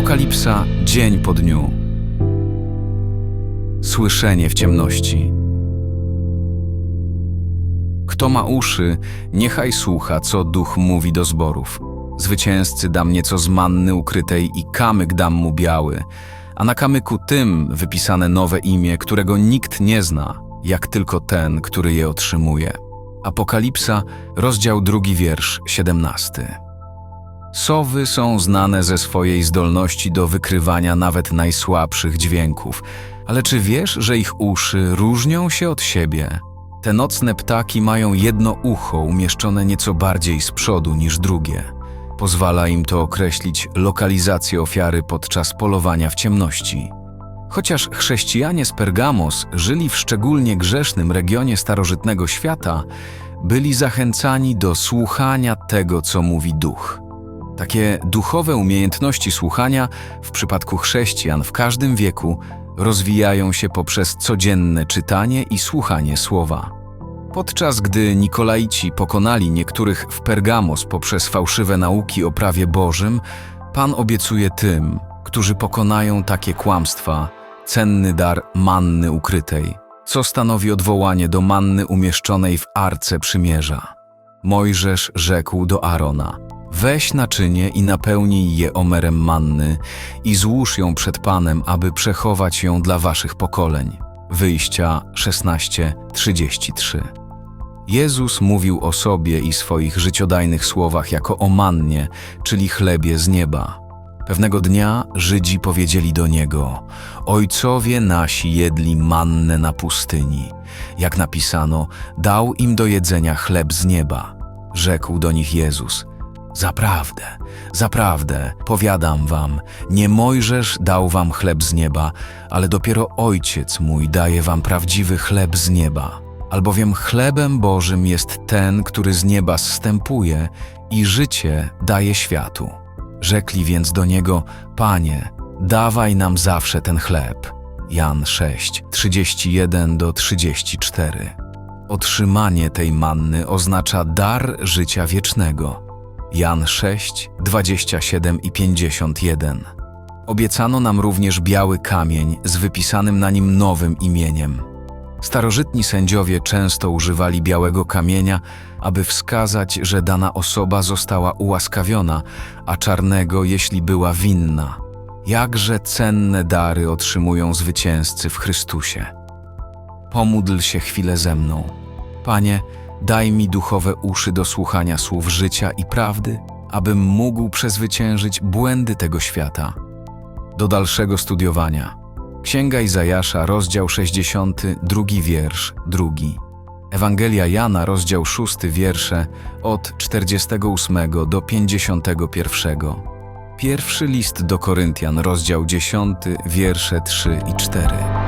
Apokalipsa dzień po dniu. Słyszenie w ciemności. Kto ma uszy, niechaj słucha, co duch mówi do zborów. Zwycięzcy dam nieco z manny ukrytej i kamyk dam mu biały, a na kamyku tym wypisane nowe imię, którego nikt nie zna, jak tylko ten, który je otrzymuje. Apokalipsa, rozdział drugi wiersz, siedemnasty. Sowy są znane ze swojej zdolności do wykrywania nawet najsłabszych dźwięków, ale czy wiesz, że ich uszy różnią się od siebie? Te nocne ptaki mają jedno ucho umieszczone nieco bardziej z przodu niż drugie. Pozwala im to określić lokalizację ofiary podczas polowania w ciemności. Chociaż chrześcijanie z Pergamos żyli w szczególnie grzesznym regionie starożytnego świata, byli zachęcani do słuchania tego, co mówi duch. Takie duchowe umiejętności słuchania w przypadku chrześcijan w każdym wieku rozwijają się poprzez codzienne czytanie i słuchanie słowa. Podczas gdy Nikolaici pokonali niektórych w Pergamos poprzez fałszywe nauki o prawie Bożym, Pan obiecuje tym, którzy pokonają takie kłamstwa, cenny dar manny ukrytej, co stanowi odwołanie do manny umieszczonej w Arce Przymierza. Mojżesz rzekł do Arona – Weź naczynie i napełnij je omerem manny i złóż ją przed Panem, aby przechować ją dla waszych pokoleń. Wyjścia 16:33. Jezus mówił o sobie i swoich życiodajnych słowach jako o mannie, czyli chlebie z nieba. Pewnego dnia Żydzi powiedzieli do Niego, Ojcowie nasi jedli mannę na pustyni. Jak napisano, dał im do jedzenia chleb z nieba. Rzekł do nich Jezus, Zaprawdę, zaprawdę, powiadam wam, nie Mojżesz dał wam chleb z nieba, ale dopiero Ojciec mój daje wam prawdziwy chleb z nieba. Albowiem chlebem Bożym jest ten, który z nieba zstępuje i życie daje światu. Rzekli więc do niego, Panie, dawaj nam zawsze ten chleb. Jan 6, 31 do 34. Otrzymanie tej manny oznacza dar życia wiecznego. Jan 6, 27 i 51. Obiecano nam również biały kamień z wypisanym na nim nowym imieniem. Starożytni sędziowie często używali białego kamienia, aby wskazać, że dana osoba została ułaskawiona, a czarnego, jeśli była winna. Jakże cenne dary otrzymują zwycięzcy w Chrystusie. Pomódl się chwilę ze mną. Panie, Daj mi duchowe uszy do słuchania słów życia i prawdy, abym mógł przezwyciężyć błędy tego świata. Do dalszego studiowania. Księga Izajasza, rozdział 60, drugi wiersz, drugi. Ewangelia Jana, rozdział 6, wiersze od 48 do 51. Pierwszy list do Koryntian, rozdział 10, wiersze 3 i 4.